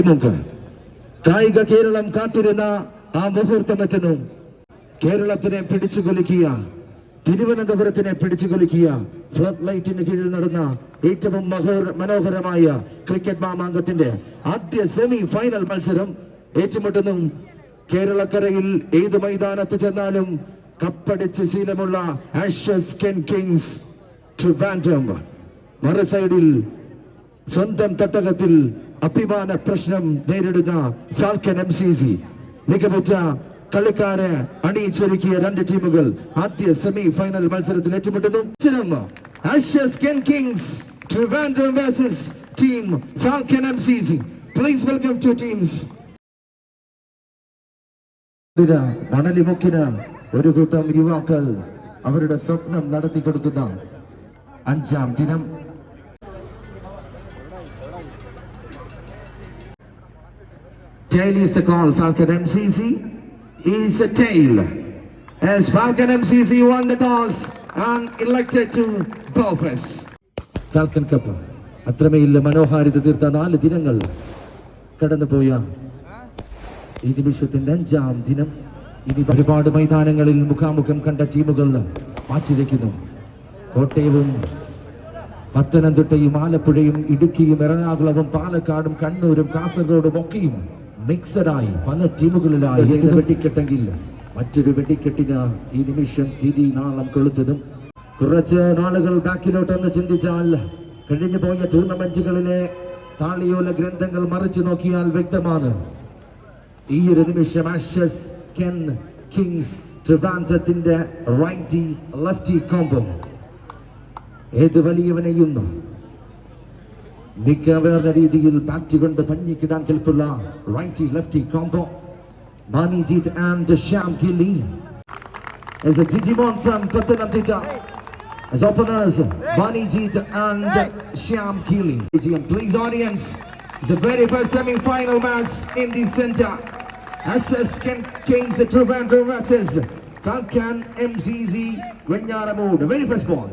മുഖ് കായിക കേരളം കാത്തിരുന്ന ആ മുഹൂർത്തമെത്തുന്നു. കേരളത്തിനെ പിടിച്ചു കൊലിക്കുക തിരുവനന്തപുരത്തിനെ പിടിച്ചു കൊലിക്കുക ഫ്ലഡ് ലൈറ്റിന് കീഴിൽ നടന്ന ഏറ്റവും മനോഹരമായ ക്രിക്കറ്റ് മാമാങ്കത്തിന്റെ ആദ്യ സെമി ഫൈനൽ മത്സരം ഏറ്റുമുട്ടുന്നു. കേരളക്കരയിൽ ഏത് മൈതാനത്ത് ചെന്നാലും കപ്പടിച്ച് ശീലമുള്ള ആഷസ് കെൻ കിങ്സ് ട്രിവാൻഡ്രം മറു സൈഡിൽ സ്വന്തം തട്ടകത്തിൽ അഭിമാന പ്രശ്നം നേരിടുന്ന ഫാൽക്കൻ എം സി സി മികവുറ്റ കളിക്കാരെ അണിയിച്ചൊരുക്കിയ രണ്ട് ടീമുകൾ ആദ്യ സെമി ഫൈനൽ മത്സരത്തിൽ ഏറ്റുമുട്ടുന്നു. Trivandrum versus team please welcome to teams ഒരു കൂട്ടം യുവാക്കൾ അവരുടെ സ്വപ്നം നടത്തി കൊടുക്കുന്ന അഞ്ചാം ദിനം. Tail is a call. Falcon MCC is a tail. As Falcon MCC won the toss and elected to Belfast. Falcon cup അത്രമേയില്ല മനോഹാരിത തീർത്ത നാല് ദിനങ്ങൾ കടന്നുപോയ ഈ നിമിഷത്തിന്റെ അഞ്ചാം ദിനം ഇനി ഒരുപാട് മൈതാനങ്ങളിൽ മുഖാമുഖം കണ്ട ടീമുകൾ മാറ്റിവെക്കുന്നു കോട്ടയവും പത്തനംതിട്ടയും ആലപ്പുഴയും ഇടുക്കിയും എറണാകുളവും പാലക്കാടും കണ്ണൂരും കാസർഗോഡും ഒക്കെയും മിക്സഡായി പല ടീമുകളിലായി വെടിക്കെട്ടെങ്കിൽ. മറ്റൊരു വെടിക്കെട്ടിന് ഈ നിമിഷം തിരി നാളം കൊളുത്തതും കുറച്ച് നാളുകൾ ബാക്കിലോട്ടെന്ന് ചിന്തിച്ചാൽ കഴിഞ്ഞു പോയ ടൂർണമെന്റുകളിലെ താളിയോല ഗ്രന്ഥങ്ങൾ മറിച്ചു നോക്കിയാൽ വ്യക്തമാണ്. ഈ ഒരു നിമിഷം ആഷസ് കെൻ കിങ്സ് ട്രിവാൻഡത്തിന്റെ റൈറ്റി ലെഫ്റ്റി കോമ്പം ഏത് വലിയവനെയും മികവേർന്ന രീതിയിൽ ബാറ്റ് കൊണ്ട് പഞ്ഞിക്കിടാൻ കെൽപ്പുള്ള righty lefty combo Manijith and Shyam Gilli As a Digimon from Pathanamtita as openers Banijit and Shyam Gili. And please audience, it's a very first semi-final match in the center. Assets Kings Trivandrum versus Falcon MZZ Venyaramud. The very first ball.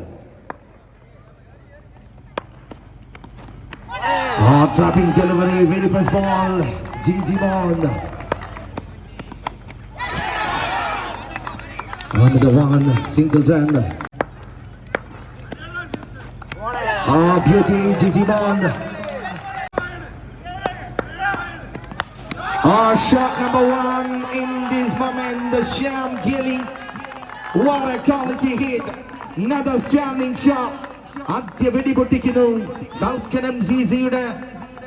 Oh, trapping delivery, very first ball. GG Bond. On the one, single run. Oh, beauty, GG Bond. Oh, shot number one in this moment, the Sham Gilly. What a quality hit. Another standing shot. ആദ്യ വെടി പൊട്ടിക്കുന്നു ഫാൽക്കനം സിസിയുടെ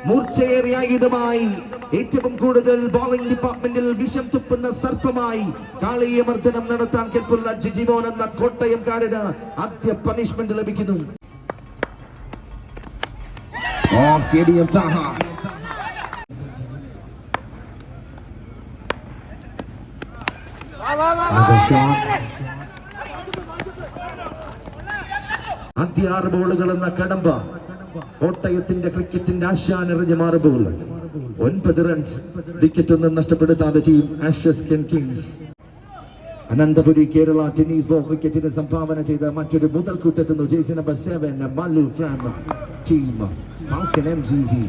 മൂർച്ചയേറിയ ആയുധമായി ഏറ്റവും കൂടുതൽ bowling ഡിപ്പാർട്ട്മെന്റിൽ വിഷം തുപ്പുന്ന സർപ്പമായി കാളീയ മർദ്ദനം നടത്താൻ കെൽപ്പുള്ള ജിജിമോൻ എന്ന കോട്ടയംകാരന് ആദ്യ പണിഷ്മെന്റ് ലഭിക്കുന്നു. Oh stadium Thaha. ആറ് ബോളുകൾ എന്ന കടമ്പ കോട്ടയത്തിന്റെ ക്രിക്കറ്റിന്റെ ആശാനെറിഞ്ഞ മാറുമ്പോൾ ഒൻപത് റൺസ് വിക്കറ്റ് ഒന്നും നഷ്ടപ്പെടുത്താതെ team Ashes Ken Kings Ananthapuri Kerala tennis ball ക്രിക്കറ്റിന് സംഭാവന ചെയ്ത മറ്റൊരു മുതൽക്കൂട്ടെത്തുന്നു ജേസി number seven Mallu from team falcon M C C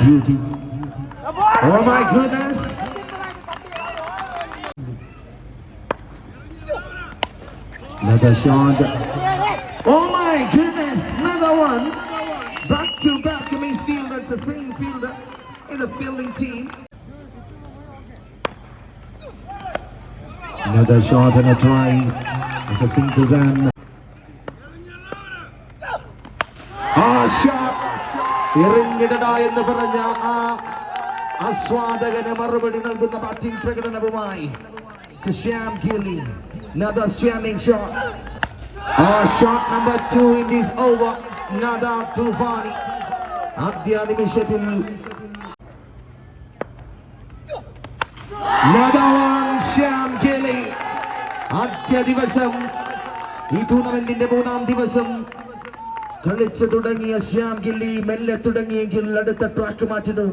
beauty Oh my goodness! Another shot. Oh my goodness, another one. Back to back Cummings fielder, it's the same fielder in the fielding team. Another shot and a try. It's a single run. ആ shot എറിഞ്ഞിടടാ എന്ന് പറഞ്ഞ ആ ആസ്വാദകന് മറുപടി നൽകുന്ന batting പ്രകടനവുമായി Shyam gilli another standing shot. ആ shot number two in this over നദാ തുഫാനി ആദ്യ നിമിഷത്തിൽ ശ്യാം ഗില്ലി ആദ്യ ദിവസം ഈ ടൂർണമെന്റിന്റെ മൂന്നാം ദിവസം കളിച്ചു തുടങ്ങിയ ശ്യാം ഗില്ലി മെല്ലെ തുടങ്ങിയെങ്കിൽ അടുത്ത ട്രാക്ക് മാറ്റുന്നു.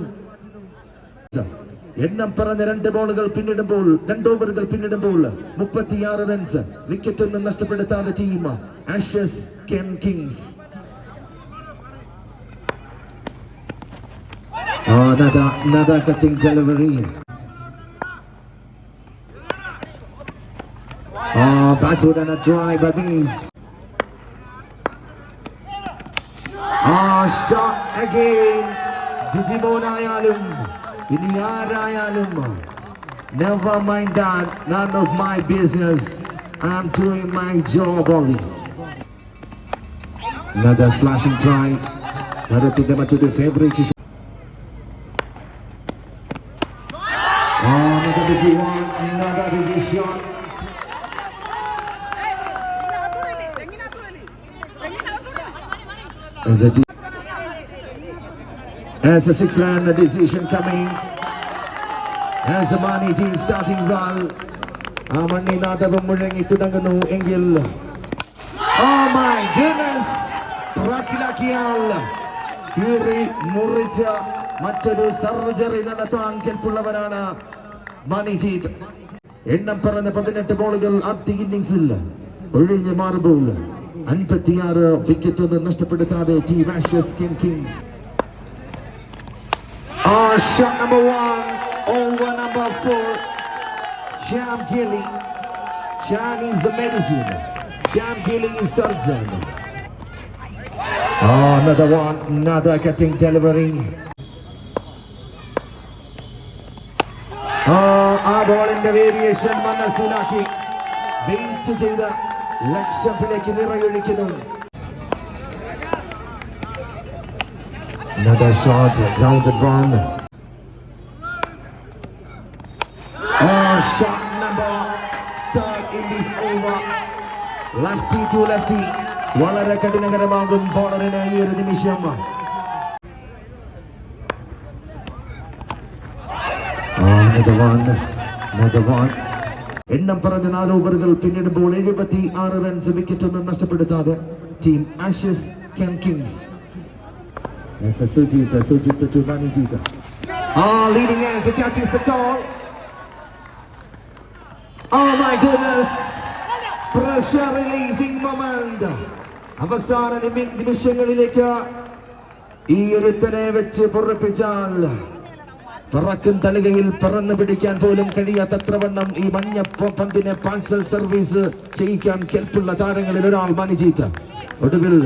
എണ്ണം പറഞ്ഞ രണ്ട് ബോളുകൾ പിന്നിടുമ്പോൾ രണ്ട് ഓവറുകൾ പിന്നിടുമ്പോൾ മുപ്പത്തിയാറ് റൺസ് വിക്കറ്റ് ഒന്നും നഷ്ടപ്പെടുത്താതെ ടീം ആഷസ് കെൻ കിങ്സ്. ജിജിമോനായാലും ഇനി ആരായാലും Never mind that. None of my business. I'm doing my job only. Another slashing try. ഭാരത്തിന്റെ മറ്റൊരു favourite another big As a, six run decision coming. As a Mani G starting well. ആ മണ്ണിനാഥവും മുഴങ്ങി തുടങ്ങുന്നു എങ്കിൽ Oh my goodness! ട്രാക്കിലാക്കിയാൽ കീറി മുറിച്ച മറ്റൊരു surgery നടത്താൻ കെൽപ്പുള്ളവരാണ് മണിജീത് എണ്ണം പറഞ്ഞ പതിനെട്ട് ബോളുകൾ ആദ്യ ഇന്നിംഗ്സിൽ ഒഴിഞ്ഞു മാറുമ്പോൾ അൻപത്തിയാറ് വിക്കറ്റ് ഒന്നും നഷ്ടപ്പെടുത്താതെ team Ashes king Kings Oh, shot number one, over number four. Sham Gilly. Sham is a medicine. Sham Gilly is surgeon. Oh, another one, another cutting delivery. Oh, ആ ബോളിന്റെ വേരിയേഷൻ മനസ്സിലാക്കി വെയിറ്റ് ചെയ്ത ലക്ഷ്യത്തിലേക്ക് നിറയൊഴിക്കുന്നു Another shot, down the one. Oh, shot number third in this over. Lefty to lefty. വളരെ കഠിനകരമാകും ബോളറിന് ഈ ഒരു നിമിഷം Oh, another one, another one. എണ്ണം പറഞ്ഞ നാല് ഓവറുകൾ പിന്നിടുമ്പോൾ എഴുപത്തി ആറ് റൺസ് വിക്കറ്റ് ഒന്നും നഷ്ടപ്പെടുത്താതെ team Ashes Kings As a Sujita, Sujita to Vanijita. Ah, leading edge, catches the call. Oh my goodness! Pressure releasing moment. അവസാന നിമി- നിമിഷങ്ങളിലേക്ക് ഈ ഒരുത്തനെ വെച്ച് പൊറപ്പിച്ചാൽ പറക്കും തളികയിൽ പറന്നു പിടിക്കാൻ പോലും കഴിയാത്തത്ര വണ്ണം ഈ മഞ്ഞ പന്തിനെ പാഴ്സൽ സർവീസ് ചെയ്യിക്കാൻ കെൽപ്പുള്ള താരങ്ങളിൽ ഒരാൾ മണിജീത്ത ഒടുവിൽ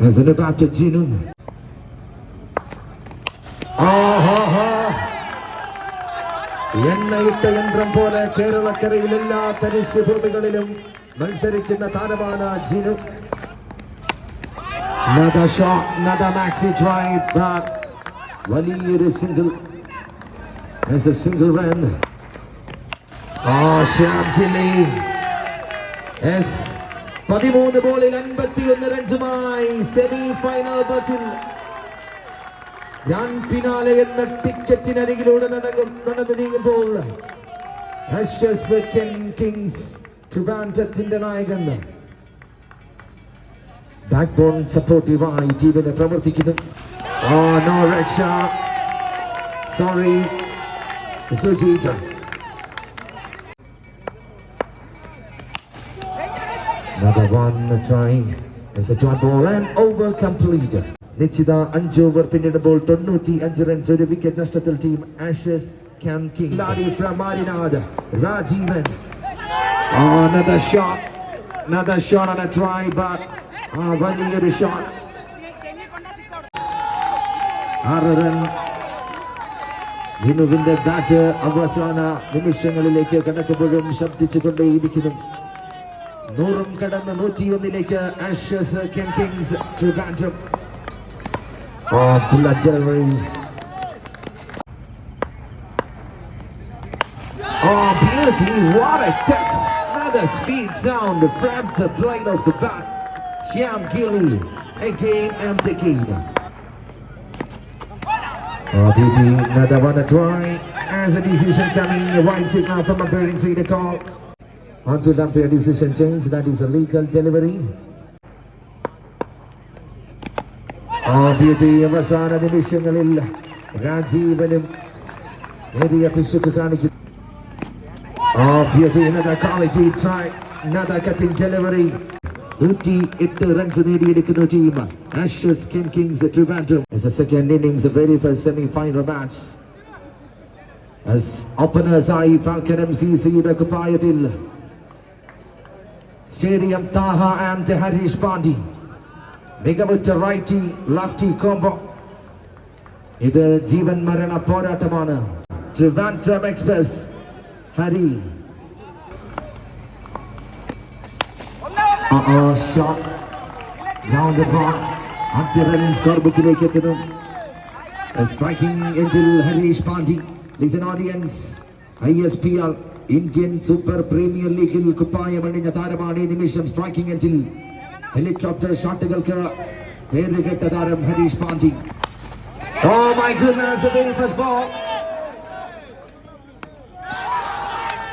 As an about to Ginu. എണ്ണയിട്ട യന്ത്രം പോലെ കേരളക്കരയിൽ എല്ലാ തരിശ് ഭൂമികളിലും മത്സരിക്കുന്ന താരമാണ് Jinu Another shot, another maxi drive, but വലിയൊരു single as a single run. Oh, Shyam Yes. പതിമൂന്ന് ബോളിൽ അൻപത്തിയൊന്ന് റൺസുമായി സെമി ഫൈനൽ ബത്തിൽ ഗ്രാൻഡ് ഫിനാലെ എന്ന ടിക്കറ്റിനരികിലൂടെ നടക്കും നടന്നു നീങ്ങുമ്പോൾ കിങ്സ് നായകൻ ബാക്ക് ബോൺ സപ്പോർട്ടീവായി ജീവനെ പ്രവർത്തിക്കുന്നു. Sorry Sujitha Another one trying. It's a dot ball and over complete. നിശ്ചിത അഞ്ച് ഓവർ പിന്നിടുമ്പോൾ തൊണ്ണൂറ്റി അഞ്ച് റൺസ് ഒരു വിക്കറ്റ് നഷ്ടത്തിൽ ടീം ആഷസ് ക്യാൻ കിങ് ലാഡി from മാരിനാട് Rajeevan another shot. Another shot on a try, but ah, വലിയൊരു ഷോട്ട് ആറ് റൺ ജിനുവിന്റെ ബാറ്റ് അവസാന നിമിഷങ്ങളിലേക്ക് കടക്കുമ്പോഴും ശബ്ദിച്ചുകൊണ്ടേയിരിക്കുന്നു. നൂറും കടന്ന് നൂറ്റിയൊന്നിലേക്ക് Ashes Ken Kings Trivandrum Oh, blood delivery. Oh, beauty. What a touch. Another speed sound from the blade of the bat. Shyam Gilly again and again. Oh, beauty. Another one to try. As a decision coming, right signal from a bearing see the call. Until umpire decision change, that is a legal delivery. ആ beauty അവസാന നിമിഷങ്ങളിൽ രാജീവനും നേരിയ പിശുക്ക് കാണിക്കുന്നു ആ beauty another quality try another cutting delivery നൂറ്റി എട്ട് runs നേടിയെടുക്കുന്ന team Ashes കിൻ Kings Trivandrum It's the second innings, a very first semi-final match. As openers ആയി ഫാൽക്കൻ എം സി സിയുടെ കുപ്പായത്തിൽ Stadium Thaha and Harish Pandi മികവുറ്റ righty lefty combo ഇത് ജീവൻ മരണ പോരാട്ടമാണ്. Trivandrum express Hari Uh, uh, shot down the bar. ആദ്യ run score ബുക്കിലേക്ക് എത്തുന്നു. സ്ട്രൈക്കിംഗ് എൻഡിൽ Harish Pandi listen audience I S P R Indian super premier ലീഗിൽ കുപ്പായമണിഞ്ഞ താരമാണ് ഈ നിമിഷം സ്ട്രൈക്കിംഗ് എൻഡിൽ ഹെലികോപ്റ്റർ ഷോട്ടുകൾക്ക് പേരുകെട്ട താരം Harish Pandi oh my goodness very first ball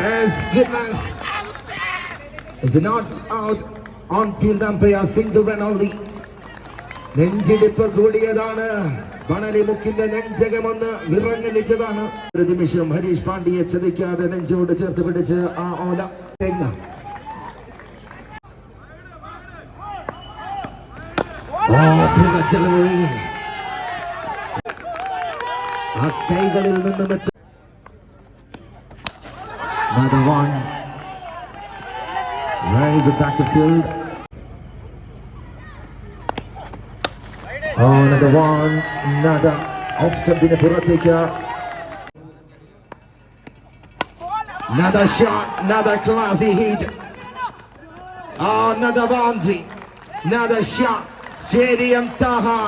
As goodness. Is not out? On field umpire single run only. നെഞ്ചിടിപ്പ് കൂടിയതാണ്. മണലി മുക്കിന്റെ നെഞ്ചകമൊന്ന് വിറങ്ങലിച്ചതാണ് ഒരു നിമിഷം ഹരീഷ് പാണ്ഡ്യയെ ചതിക്കാതെ നെഞ്ചോട് ചേർത്ത് പിടിച്ച് ആ ഓല തെങ്ങ ആ കൈകളിൽ നിന്നും എത്തും Another. Very good. Oh, another one. Another off stumpിന് പുറത്തേക്ക് Another shot, another classy hit. Oh, another boundary. Another shot. Stadium Taha.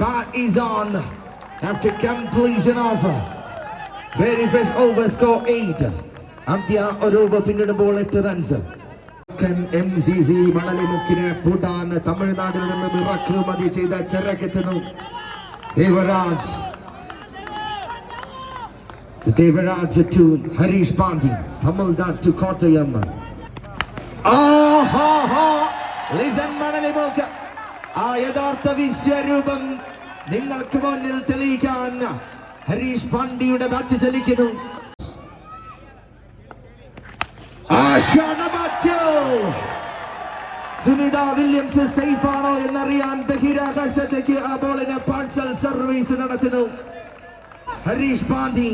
Bat is on after completion of very first over score eight. അന്ത്യ ഒരു over പിന്നിടുമ്പോൾ എട്ട് runs M C C മണലിമുക്കിനെ Bhutan തമിഴ്നാട്ടിൽ നിന്നും ഇറക്കുമതി ചെയ്ത ചെറക്കെത്തുന്നു ദേവരാജ്. ദേവരാജ് ടു ഹരീഷ് പാണ്ഡി തമിഴ്നാട് ടു കോട്ടയം മണലിമുക്ക് ആ യഥാർത്ഥ വിശ്വരൂപം നിങ്ങൾക്ക് മുന്നിൽ തെളിയിക്കാൻ ഹരീഷ് പാണ്ഡിയുടെ ബാറ്റ് ചലിക്കുന്നു. ആ shot number two. Sunita Williams safe ആണോ എന്നറിയാൻ ബഹിരാകാശത്തേക്ക് ആ ബോളിന് പാഴ്സൽ സർവീസ് നടത്തുന്നു. ഹരീഷ് പാണ്ഡി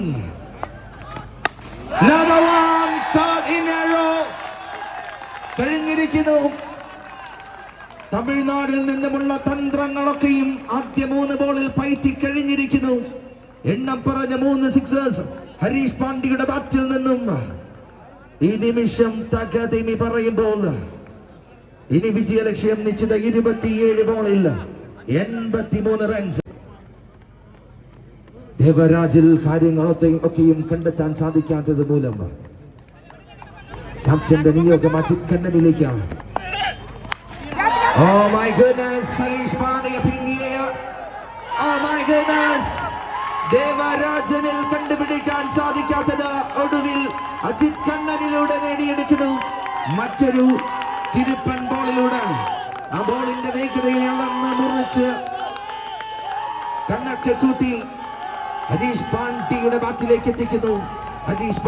കഴിഞ്ഞിരിക്കുന്നു. തമിഴ്നാടിൽ നിന്നുമുള്ള തന്ത്രങ്ങളൊക്കെയും ആദ്യ മൂന്ന് ബോളിൽ പയറ്റി കഴിഞ്ഞിരിക്കുന്നു. എണ്ണം പറഞ്ഞ മൂന്ന് സിക്സേഴ്സ് ഹരീഷ് പാണ്ഡ്യയുടെ ബാറ്റിൽ നിന്നും ഈ നിമിഷം തകതിമി പറയുമ്പോൾ ഇനി വിജയലക്ഷ്യം നിശ്ചിത ഇരുപത്തിയേഴ് ബോളിൽ എൺപത്തിമൂന്ന് റൺസ് ദേവരാജിൽ കാര്യങ്ങളൊക്കെ ഒക്കെയും കണ്ടെത്താൻ സാധിക്കാത്തത് മൂലം ക്യാപ്റ്റന്റെ നിയോഗം Ajith കണ്ണനിലേക്കാണ്. Oh my goodness, Harish Pandya പിന്നിയ Oh my goodness. ദേവരാജനിൽ കണ്ടുപിടിക്കാൻ സാധിക്കാത്തത് ഒടുവിൽ അജിത് കണ്ണനിലൂടെ നേടിയെടുക്കുന്നു. മറ്റൊരു തിരുപ്പൻ ബോളിലൂടെ. ആ ബോളിന്റെ വേഗതയെ അളന്ന് മുറിച്ച് കണ്ണൊക്കെ കൂട്ടി ഹരീഷ് പാണ്ടിയുടെ ബാറ്റിലേക്ക് എത്തിക്കുന്നു. ഹരീഷ്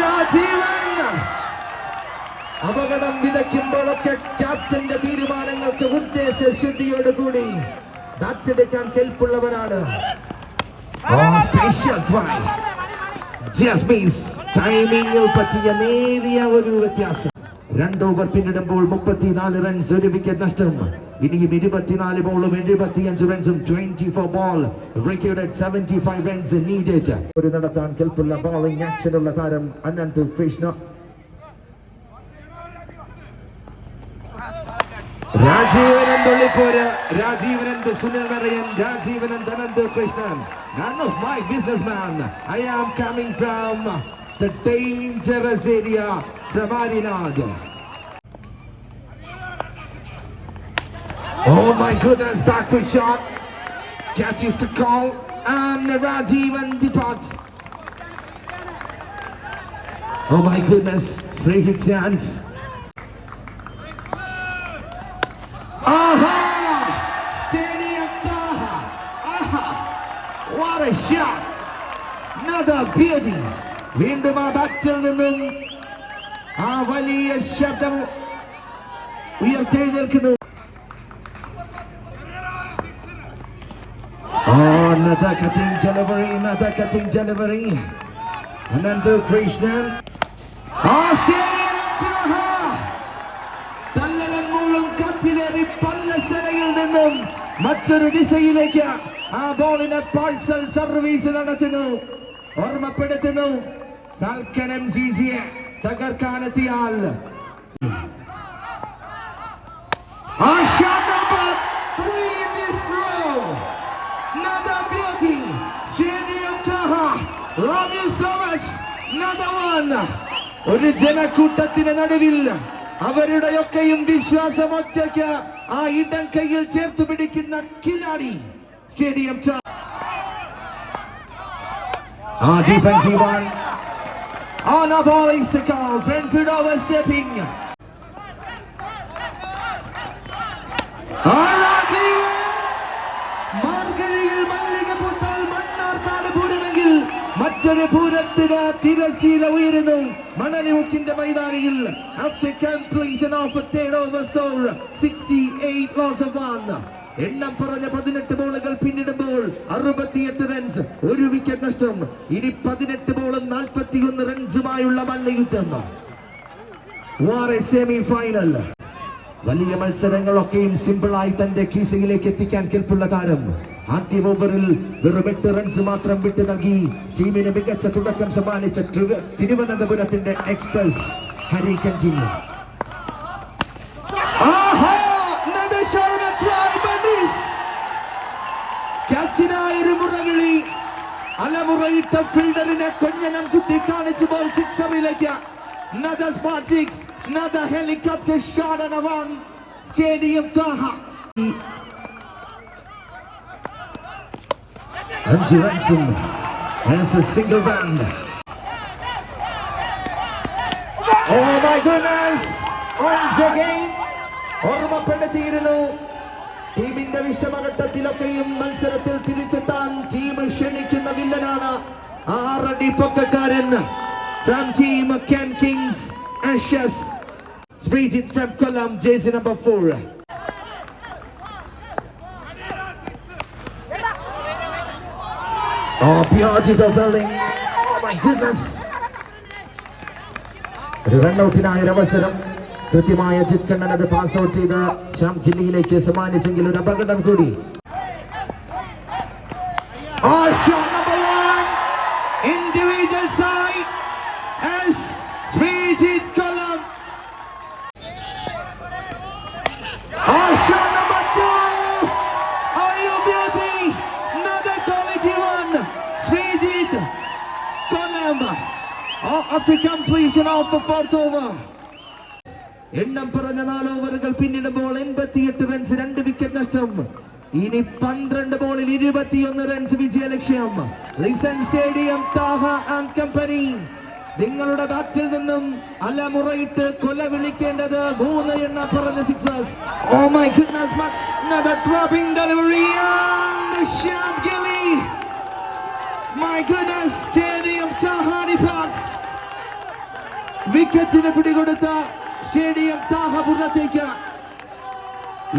രാജീവൻ! അപകടം വിതയ്ക്കുമ്പോഴൊക്കെ ക്യാപ്റ്റന്റെ തീരുമാനങ്ങൾക്ക് ഉദ്ദേശശുദ്ധിയോടുകൂടി ബാറ്റെടുക്കാൻ കെൽപ്പുള്ളവരാണ് സ്പെഷ്യൽ ട്രൈ ജസ്മീസ് ടൈമിങ്ങിൽ പറ്റിയ നേരിയ ഒരു വ്യത്യാസം. രണ്ട് ഓവർ പിന്നിടുമ്പോൾ മുപ്പത്തിനാല് റൺസ് ഒരു വിക്കറ്റ് നഷ്ടം. ഇനിയും ഇരുപത്തിനാല് ബോളും എഴുപത്തിയഞ്ച് റൺസും twenty four ball record seventy five runs needed ഒരു നടത്താൻ കെൽപ്പുള്ള ബോളിംഗ് ആക്ഷനുള്ള താരം അനന്ത് കൃഷ്ണ. രാജീവനന്ത് ഒളിപ്പോര് രാജീവനന്ത് Sunil Narain രാജീവനന്ത് Anant Krishnan none of my businessman I am coming from the dangerous area from Arinad oh my goodness back to shot catches the call and Rajivan departs oh my goodness free hit chance Beauty! വീണ്ടും ആ ബാറ്റിൽ നിന്നും ആ വലിയ ശബ്ദം ഉയർത്തെഴുന്നേൽക്കുന്നു. മൂളും നിന്നും മറ്റൊരു ദിശയിലേക്ക് ആ ബോളിനെ പാഴ്സൽ സർവീസ് നടത്തുന്നു ഓർമ്മപ്പെടുത്തുന്നു. തൽക്കരം സി സിയെ തകർക്കാനെത്തിയാൽ. ഒരു ജനക്കൂട്ടത്തിന് നടുവിൽ അവരുടെയൊക്കെയും വിശ്വാസം ഒറ്റയ്ക്ക് ആ ഇടം കയ്യിൽ ചേർത്ത് പിടിക്കുന്ന കിലാടി. സ്റ്റേഡിയം ആ defensive one On a ball is the call. Brentford overstepping. ആരാധീവൻ മാർഗഴിയിൽ മല്ലിക പൂത്താൽ മണ്ണാർക്കാട് പൂരമെങ്കിൽ മറ്റൊരു പൂരത്തിന് തിരശീല ഉയരുന്നു മണലിമുക്കിന്റെ മൈതാനിയിൽ after completion of third over score sixty eight of one എണ്ണം പറഞ്ഞ പതിനെട്ട് ബോളുകൾ പിന്നിടുമ്പോൾ അറുപത്തിയെട്ട് റൺസ് ഒരു വിക്കറ്റ് നഷ്ടം. ഇനി പതിനെട്ട് ബോളും നാൽപ്പത്തിയൊന്ന് റൺസുമായുള്ള മല്ലയുദ്ധം. സെമി ഫൈനൽ വലിയ മത്സരങ്ങളൊക്കെയും സിമ്പിളായി തന്റെ കീസിംഗിലേക്ക് എത്തിക്കാൻ കെൽപ്പുള്ള താരം. ആദ്യ ഓവറിൽ വെറും എട്ട് റൺസ് മാത്രം വിട്ടു നൽകി. ടീമിന് മികച്ച തുടക്കം സമ്മാനിച്ച തിരുവനന്തപുരത്തിന്റെ എക്സ്പ്രസ് ഹരി കഞ്ചിനി! ക്യാച്ചിനായൊരു മുറവിളി അലമുറയിട്ട ഫീൽഡറിനെ കൊഞ്ഞനം കുത്തി കാണിച്ചു ബോൾ സിക്സറിലേക്ക് Another smart six, another helicopter shot on a one. Stadium Taha. അഞ്ച് റൺസും single run. Oh my goodness! Once again, ഓർമ്മപ്പെടുത്തിയിരുന്നു ടീമിന്റെ വിഷമഘട്ടത്തിലൊക്കെയും മത്സരത്തിൽ തിരിച്ചെത്താൻ ടീം ക്ഷണിക്കുന്ന വില്ലനാണ് ആറടി പൊക്കക്കാരൻ from team Ken Kings Ashes Sreejith from Kollam Jessy number four Oh, beautiful building. Oh my goodness. ഒരു അവസരം കൃത്യമായ അജിത് കണ്ണൻ അത് പാസ് ഔട്ട് ചെയ്ത് ശ്യാം ഗില്ലിയിലേക്ക് സമ്മാനിച്ചെങ്കിൽ ഒരു അപകടം കൂടി Oh. Oh. Oh. Oh, after completion of the fourth over. എണ്ണം പറഞ്ഞ നാല് ഓവറുകൾ പിന്നിടുമ്പോൾ എൺപത്തിയെട്ട് റൺസ് രണ്ട് വിക്കറ്റ് നഷ്ടം. ഇനി പന്ത്രണ്ട് ബോളിൽ ഇരുപത്തിയൊന്ന് റൺസ് വിജയ ലക്ഷ്യം. Listen stadium Thaha and company നിങ്ങളുടെ ബാറ്റിൽ നിന്നും അലമുറയിട്ട് കൊല വിളിക്കേണ്ടത് മൂന്ന് എണ്ണ പറഞ്ഞ sixers oh my goodness another dropping delivery and my Gilly my goodness stadium Taha departs വിക്കറ്റിന് പിടികൊടുത്ത സ്റ്റേഡിയം താഹപുരത്തേക്ക്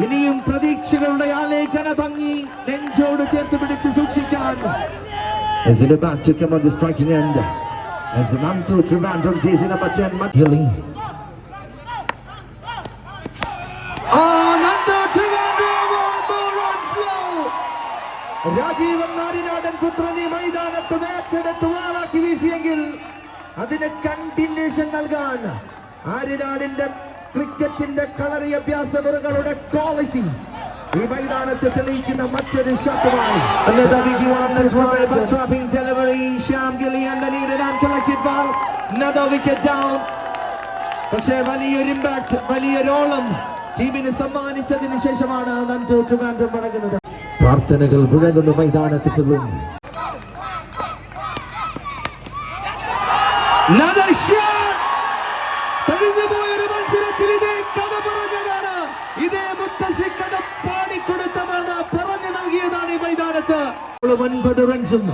ഇനിയും പ്രതീക്ഷകളുടെ ആലേഖന ഭംഗി നെഞ്ചോട് ചേർത്ത് പിടിച്ച് സൂക്ഷിക്കാൻ. As the back to come on the striking end. As Nanto Trivandrum jersey number 10 Matt Gilling Nanto Trivandrum on on flow Rajeevan നാരിനാടൻ പുത്രനെ മൈതാനത്ത് വേറ്റെടുത്ത് വാളാക്കി വീശിയെങ്കിൽ അതിന് കണ്ടിന്യൂഷൻ നൽകാൻ ആര്യനാടിന്റെ ക്രിക്കറ്റിന്റെ കളറി അഭ്യാസ മുറകളുടെ ക്വാളിറ്റി. ഈ മൈതാനത്ത് തെളിയിക്കുന്ന മറ്റൊരു ഷോട്ടുമായി down. പക്ഷേ വലിയൊരു ഇമ്പാക്ട് വലിയ ഓളം ടീമിന് സമ്മാനിച്ചതിന് ശേഷമാണ് നന്ദു ട്രിവാൻഡ്രം മടങ്ങുന്നത്. പ്രാർത്ഥനകൾ മുഴങ്ങുന്നു മൈതാനത്തിൽ Another shot! ball one for the ransom.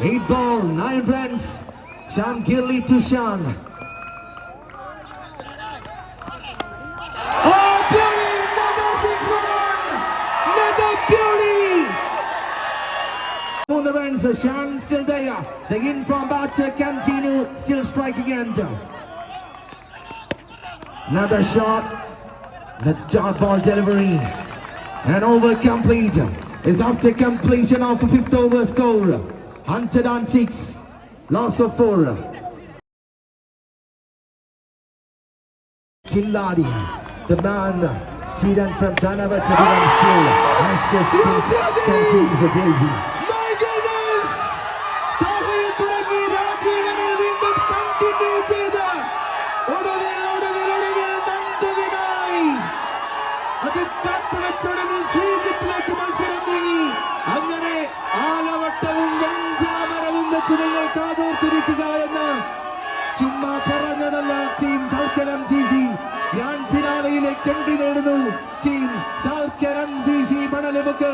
Eight ball, nine runs. Sean Gilly to Sean. On the runs, Sean still there. The in from batter continue, still striking and another shot. The dart ball delivery and over complete is after completion of the fifth over score 106 loss of four Killadi, the man, Kiran from Dhanava Chadiram still. Ashes Kings a Daisy. ഫിനാലയിലേക്ക് നേടുന്നു. Team സാൽക്കരം C C മണലിമുക്ക്.